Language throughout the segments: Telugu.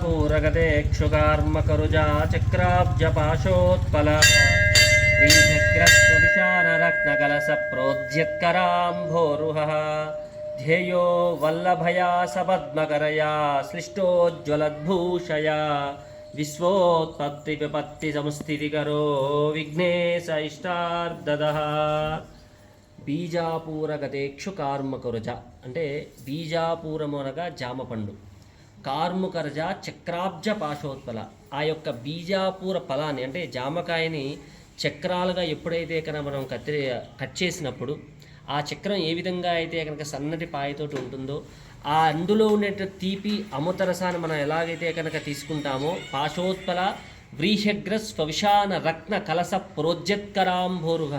पूरगतेक्षुकार्मकरुजा चक्राब्जपाशोत्पल प्रोज्यत्कराम्भोरुहः ध्येयो वल्लभया सपद्मकरया सृष्टोज्ज्वलद्भूषया विश्वोत्पत्तिविपत्तिसंस्थितिकरो विघ्नेश इष्टार्ददः బీజాపూరగతేక్షు కార్మకరుజ అంటే బీజాపూరమునగా జామ పండు కార్ముకరజ చక్రాబ్జ పాశోత్పల. ఆ యొక్క బీజాపూర ఫలాన్ని అంటే జామకాయని చక్రాలుగా ఎప్పుడైతే కనుక మనం కత్తిరి కట్ చేసినప్పుడు ఆ చక్రం ఏ విధంగా అయితే కనుక సన్నటి పాయతోటి ఉంటుందో ఆ అందులో ఉండే తీపి అమృతరసాన్ని మనం ఎలాగైతే కనుక తీసుకుంటామో పాశోత్పల వ్రీహగ్ర స్వవిషాన రత్న కలస ప్రోజ్యత్కరాంభోరుగ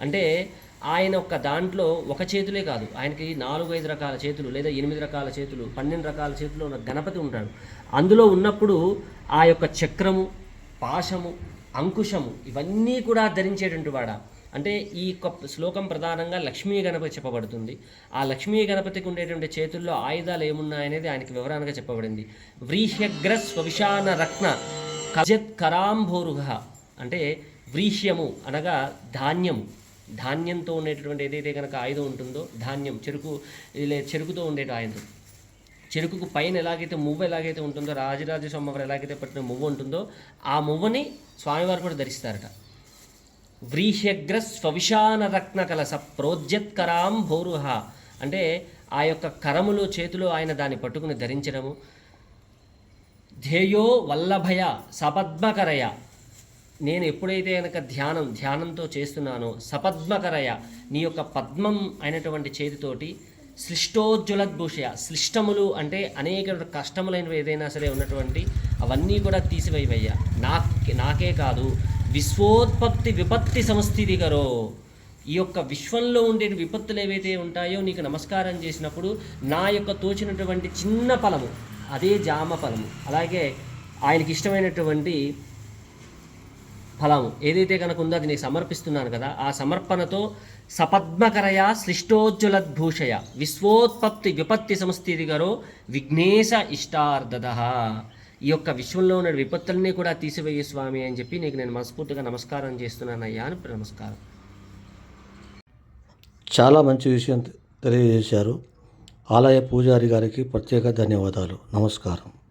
అంటే ఆయన ఒక దాంట్లో ఒక చేతులే కాదు. ఆయనకి నాలుగు ఐదు రకాల చేతులు లేదా ఎనిమిది రకాల చేతులు పన్నెండు రకాల చేతులు ఉన్న గణపతి ఉంటాడు. అందులో ఉన్నప్పుడు ఆ యొక్క చక్రము పాశము అంకుశము ఇవన్నీ కూడా ధరించేటువంటి వాడ. అంటే ఈ యొక్క శ్లోకం ప్రధానంగా లక్ష్మీ గణపతి చెప్పబడుతుంది. ఆ లక్ష్మీ గణపతికి ఉండేటువంటి చేతుల్లో ఆయుధాలు ఏమున్నాయనేది ఆయనకి వివరాలుగా చెప్పబడింది. వ్రీహ్యగ్ర స్వవిషాన రత్న కజత్ కరాంభోరుగ అంటే వ్రీహ్యము అనగా ధాన్యము. ధాన్యంతో ఉండేటటువంటి ఏదైతే కనుక ఆయుధం ఉంటుందో ధాన్యం చెరుకు లే చెరుకుతో ఉండే ఆయుధం. చెరుకుకు పైన ఎలాగైతే మువ్వ ఎలాగైతే ఉంటుందో రాజరాజ సోమవారు ఎలాగైతే పట్టిన మువ్వ ఉంటుందో ఆ మువ్వని స్వామివారు కూడా ధరిస్తారట. వ్రీహ్యగ్ర స్వవిషాన రత్న కలస ప్రోజ్యత్కరాం భోరుహ. అంటే ఆ యొక్క కరములు చేతిలో ఆయన దాన్ని పట్టుకుని ధరించడము. ధ్యేయో వల్లభయ సపద్మకరయ. నేను ఎప్పుడైతే కనుక ధ్యానం ధ్యానంతో చేస్తున్నానో సపద్మకరయ నీ యొక్క పద్మం అయినటువంటి చేతితోటి సృష్టోజ్వలద్భూషయ సృష్టములు అంటే అనేక కష్టములైనవి ఏదైనా సరే ఉన్నటువంటి అవన్నీ కూడా తీసివేయవయ్యా. నా నాకే కాదు విశ్వోత్పత్తి విపత్తి సంస్థితికరో ఈ యొక్క విశ్వంలో ఉండే విపత్తులు ఏవైతే ఉంటాయో నీకు నమస్కారం చేసినప్పుడు నా యొక్క తోచినటువంటి చిన్న ఫలము అదే జామ ఫలము. అలాగే ఆయనకి ఇష్టమైనటువంటి ఫలం ఏదైతే కనుక ఉందో అది నీకు సమర్పిస్తున్నాను కదా ఆ సమర్పణతో సపద్మకరయ సృష్టోజ్వలద్భూషయ విశ్వోత్పత్తి విపత్తి సంస్థితి గారో విఘ్నేశ ఇష్టార్థద ఈ యొక్క విశ్వంలో ఉన్న విపత్తులన్నీ కూడా తీసివేయ స్వామి అని చెప్పి నీకు నేను మనస్ఫూర్తిగా నమస్కారం చేస్తున్నానయ్యా అని నమస్కారం. చాలా మంచి విషయం తెలియజేశారు. ఆలయ పూజారి గారికి ప్రత్యేక ధన్యవాదాలు. నమస్కారం.